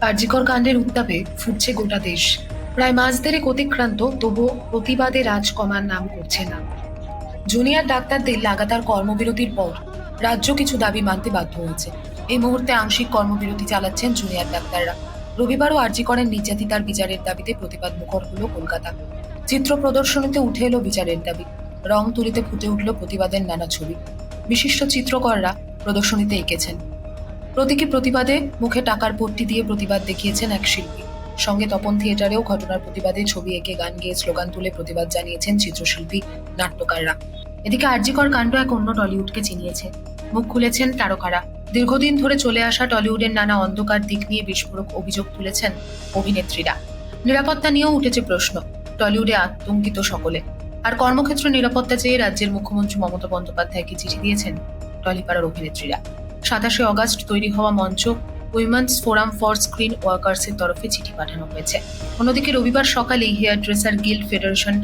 কার্যকর কাণ্ডের উত্তাপে ফুটছে গোটা দেশ। প্রায় মাস দেড়েক অতিক্রান্ত, তবুও প্রতিবাদে রাজ কমার নাম করছে না। জুনিয়র ডাক্তারদের লাগাতার কর্মবিরতির পর রাজ্য কিছু দাবি মানতে বাধ্য হয়েছে। এই মুহূর্তে আংশিক কর্মবিরতি চালাচ্ছেন জুনিয়র ডাক্তাররা। রবিবারও আর্জি করেন নির্যাতিতার বিচারের দাবিতে প্রতিবাদ মুখর হল কলকাতা। চিত্র প্রদর্শনীতে উঠে এলো বিচারের দাবি। রং তুলিতে ফুটে উঠল প্রতিবাদের নানা ছবি। বিশিষ্ট চিত্রকররা প্রদর্শনীতে এঁকেছেন। প্রতীকী প্রতিবাদে মুখে টাকার পট্টি দিয়ে প্রতিবাদ দেখিয়েছেন এক শিল্পী। সঙ্গে তপন থিয়েটারেও ঘটনার প্রতিবাদে ছবি এঁকে গান গেয়ে স্লোগান তুলে প্রতিবাদ জানিয়েছেন চিত্রশিল্পী নাট্যকাররা। এদিকে আরজিকর কাণ্ড এক অন্য টলিউডকে চিনিয়েছে। মুখ খুলেছেন তারকারা। দীর্ঘদিন ধরে চলে আসা টলিউডের নানা অন্ধকার দিক নিয়ে বিস্ফোরক অভিযোগ তুলেছেন অভিনেত্রীরা। নিরাপত্তা নিয়েও উঠেছে প্রশ্ন, টলিউডে আতঙ্কিত সকলে। আর কর্মক্ষেত্র নিরাপত্তা চেয়ে রাজ্যের মুখ্যমন্ত্রী মমতা বন্দ্যোপাধ্যায়কে চিঠি দিয়েছেন টলিপাড়ার অভিনেত্রীরা। সাতাশে অগাস্ট তৈরি হওয়া মঞ্চ উইমেন্স ফোরাম ফর স্ক্রিন ওয়ার্কার্সের তরফে চিঠি পাঠানো হয়েছে। অন্যদিকে রবিবার সকালেই হেয়ার ড্রেসার গিল্ড ফেডারেশন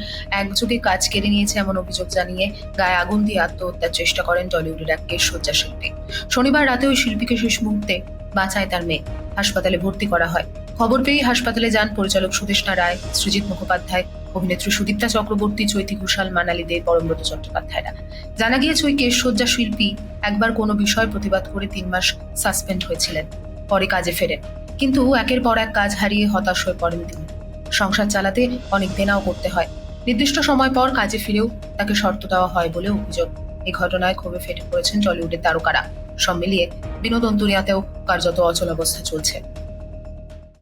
একযোগে কাজ কেড়ে নিয়েছে এমন অভিযোগ জানিয়ে গায়ে আগুন দিয়ে আত্মহত্যার চেষ্টা করেন টলিউডের এক কেশ সজ্জা শিল্পী। শনিবার রাতে ওই শিল্পীকে শেষ মুহূর্তে বাঁচায় তার মেয়ে। হাসপাতালে ভর্তি করা হয়। খবর পেয়েই হাসপাতালে যান পরিচালক সুদেষ্ণা রায়, সৃজিত মুখোপাধ্যায় অভিনেত্রী সুদীপ্তা চক্রবর্তী, চৈতি ঘোষাল মানালি দে পরমব্রত চট্টোপাধ্যায়রা। জানা গিয়েছে ওই কেশ সজ্জা শিল্পী একবার কোনো বিষয় প্রতিবাদ করে তিন মাস সাসপেন্ড হয়েছিলেন, পরে কাজে ফেরেন। কিন্তু একের পর এক কাজ হারিয়ে হতাশ হয়ে পড়েন তিনি। সংসার চালাতে অনেক দেনাও করতে হয়। নির্দিষ্ট সময় পর কাজে ফিরেও তাকে শর্ত দেওয়া হয় বলে অভিযোগ। এই ঘটনায় ক্ষোভে ফেটে পড়েছেন টলিউডের তারকারা। সব মিলিয়ে বিনোদন দুনিয়াতেও কার্যত অচল অবস্থা চলছে।